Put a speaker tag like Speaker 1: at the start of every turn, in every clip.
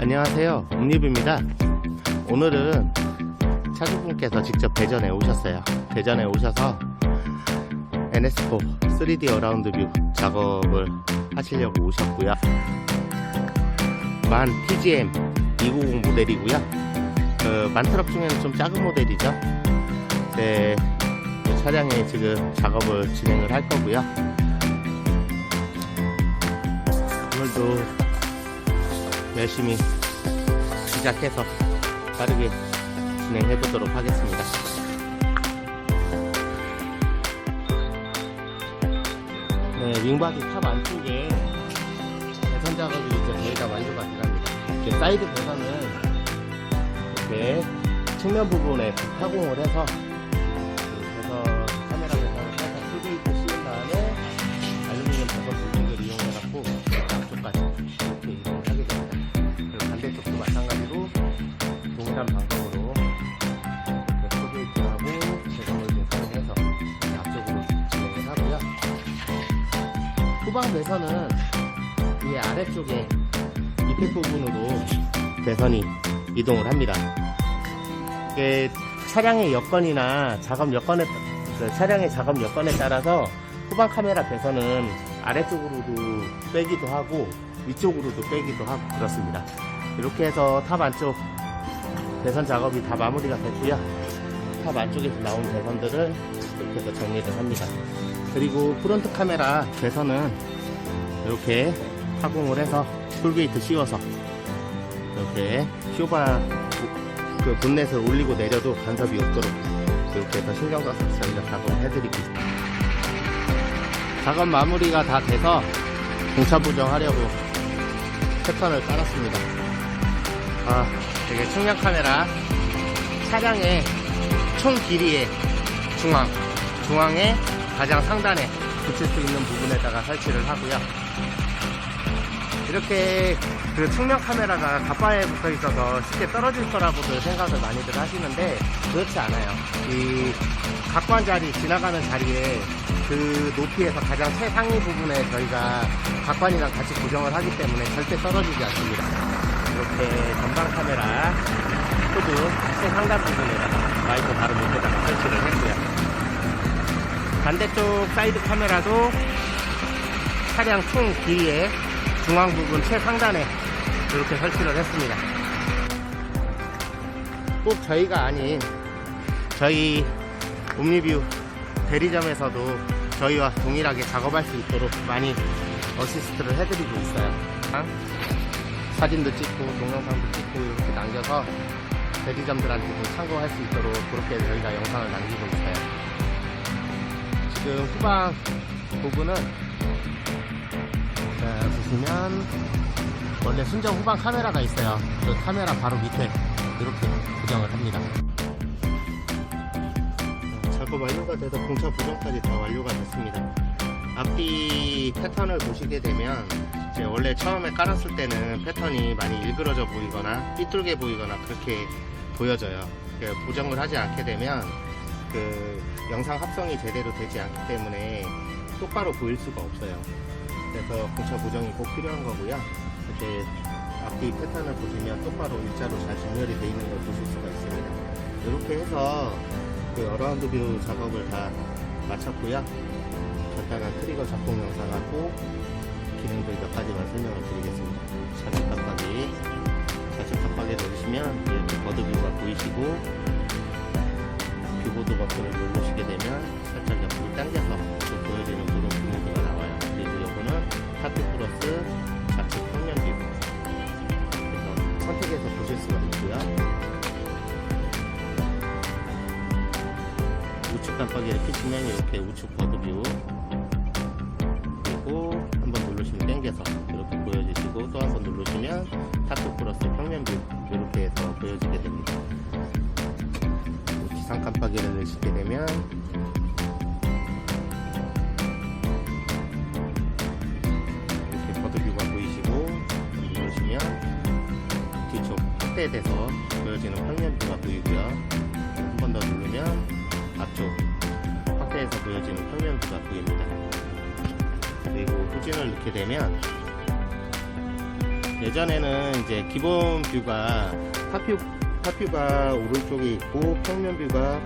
Speaker 1: 안녕하세요. 옴리브입니다. 오늘은 차주분께서 직접 대전에 오셨어요. 대전에 오셔서 NS4 3D 어라운드 뷰 작업을 하시려고 오셨고요. 만 TGM 290 모델이고요. 그 만트럭 중에는 좀 작은 모델이죠. 네, 이 차량에 지금 작업을 진행을 할 거고요. 오늘도 열심히 시작해서 빠르게 진행해 보도록 하겠습니다. 네, 윙바디 탑 안쪽에 배선 작업이 이제 거의 다 완료가 돼갑니다. 이렇게 사이드 배선은 이렇게 측면 부분에 타공을 해서 후방 배선은 이 아래쪽에 밑에 부분으로 배선이 이동을 합니다. 이게 차량의 여건이나 작업 여건에 그 차량의 작업 여건에 따라서 후방 카메라 배선은 아래쪽으로도 빼기도 하고 위쪽으로도 빼기도 하고 그렇습니다. 이렇게 해서 탑 안쪽 배선 작업이 다 마무리가 됐고요. 탑 안쪽에서 나온 배선들을 이렇게 해서 정리를 합니다. 그리고 프론트 카메라 배선은 이렇게 타공을 해서 풀게이트 씌워서 이렇게 쇼바 그 본넷을 올리고 내려도 간섭이 없도록 이렇게 해서 신경 써서 저희가 작업을 해드리고 있습니다. 작업 마무리가 다 돼서 공차 부정하려고 패턴을 깔았습니다. 아, 되게 측면 카메라 차량의 총 길이의 중앙, 중앙의 가장 상단에 붙일 수 있는 부분에다가 설치를 하고요. 이렇게 그 측면 카메라가 가파에 붙어 있어서 쉽게 떨어질 거라고도 생각을 많이들 하시는데 그렇지 않아요. 이 각관 자리 지나가는 자리에 그 높이에서 가장 최상위 부분에 저희가 각관이랑 같이 고정을 하기 때문에 절대 떨어지지 않습니다. 이렇게 전방 카메라 후드 최상단 부분에다가 마이크 바로 밑에다가 설치를 했고요. 반대쪽 사이드 카메라도 차량 총 길이의 중앙 부분 최상단에 이렇게 설치를 했습니다. 꼭 저희가 아닌 저희 옴니뷰 대리점에서도 저희와 동일하게 작업할 수 있도록 많이 어시스트를 해드리고 있어요. 사진도 찍고 동영상도 찍고 이렇게 남겨서 대리점들한테도 참고할 수 있도록 그렇게 저희가 영상을 남기고 있어요. 지금 후방 부분은 자, 보시면 원래 순정 후방 카메라가 있어요. 그 카메라 바로 밑에 이렇게 고정을 합니다. 작업 완료가 돼서 공차 부정까지 다 완료가 됐습니다. 앞뒤 패턴을 보시게 되면 원래 처음에 깔았을 때는 패턴이 많이 일그러져 보이거나 삐뚤게 보이거나 그렇게 보여져요. 그 보정을 하지 않게 되면 그 영상 합성이 제대로 되지 않기 때문에 똑바로 보일 수가 없어요. 그래서 공차 보정이 꼭 필요한 거고요. 이렇게 앞뒤 패턴을 보시면 똑바로 일자로 잘 정렬이 되어 있는 걸 보실 수가 있습니다. 이렇게 해서 그 어라운드 뷰 작업을 다 마쳤고요. 간단한 트리거 작동 영상하고 기능들 몇 가지만 설명을 드리겠습니다. 좌측 깜빡이, 좌측 깜빡이를 누르시면 이렇게 버드뷰가 보이시고 뷰 보드 버튼을 누르시게 되면 살짝 옆으로 당겨서 또 보여지는 그런 뷰모드가 나와요. 그리고 요거는 타투 플러스 좌측 평면 뷰 그래서 선택해서 보실 수가 있고요. 우측 깜빡이를 켜시면 이렇게 우측 버드 뷰 그리고 한번 누르시면 당겨서 이렇게 보여지시고 또 한번 누르시면 타투 플러스 평면뷰 이렇게 깜빡이를 넣으시게 되면 이렇게 버드뷰가 보이시고 누르시면 뒤쪽 확대돼서 보여지는 평면뷰가 보이고요. 한 번 더 누르면 앞쪽 확대해서 보여지는 평면뷰가 보입니다. 그리고 후진을 넣게 되면 예전에는 이제 기본 뷰가 탑뷰, 탑뷰가 오른쪽에 있고 평면 뷰가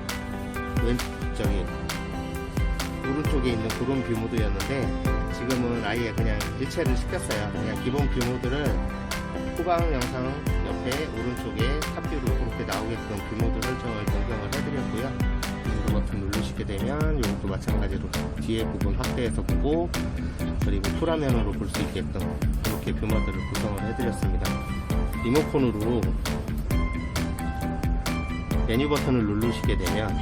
Speaker 1: 왼, 저기, 오른쪽에 있는 그런 뷰 모드였는데 지금은 아예 그냥 일체를 시켰어요. 그냥 기본 뷰 모드를 후방 영상 옆에 오른쪽에 탑뷰로 그렇게 나오게끔 뷰 모드 설정을 변경을 해드렸고요. 이 버튼 누르시게 되면 이것도 마찬가지로 뒤에 부분 확대해서 보고 그리고 풀화면으로 볼 수 있게끔 이렇게 뷰 모드를 구성을 해드렸습니다. 리모컨으로 메뉴 버튼을 누르시게 되면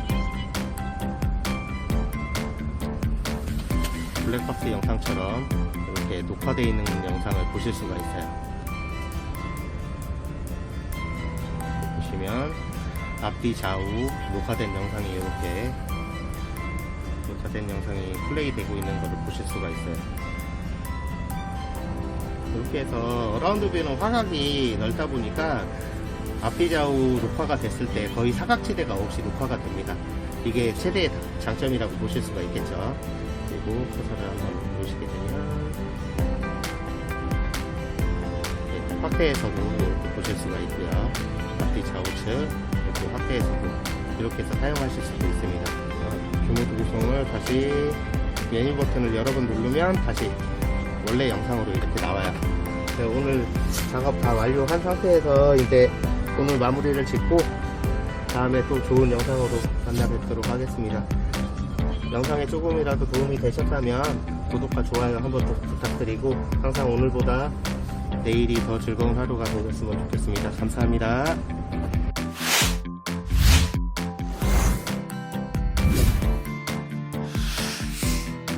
Speaker 1: 블랙박스 영상처럼 이렇게 녹화되어 있는 영상을 보실 수가 있어요. 보시면 앞뒤 좌우 녹화된 영상이 이렇게 녹화된 영상이 플레이 되고 있는 것을 보실 수가 있어요. 이렇게 해서 라운드 뷰는 화각이 넓다 보니까 앞뒤 좌우 녹화가 됐을 때 거의 사각지대가 없이 녹화가 됩니다. 이게 최대의 장점이라고 보실 수가 있겠죠. 그리고 커서를 한번 보시게 되면 네, 확대해서도 이렇게 보실 수가 있고요. 앞뒤 좌우측 이렇게 확대해서도 이렇게 해서 사용하실 수도 있습니다. 어, 규모도 구성을 다시 메뉴 버튼을 여러 번 누르면 다시 원래 영상으로 이렇게 나와요. 네, 오늘 작업 다 완료한 상태에서 이제 오늘 마무리를 짓고 다음에 또 좋은 영상으로 만나 뵙도록 하겠습니다. 영상에 조금이라도 도움이 되셨다면 구독과 좋아요 한번 더 부탁드리고 항상 오늘보다 내일이 더 즐거운 하루가 되었으면 좋겠습니다. 감사합니다.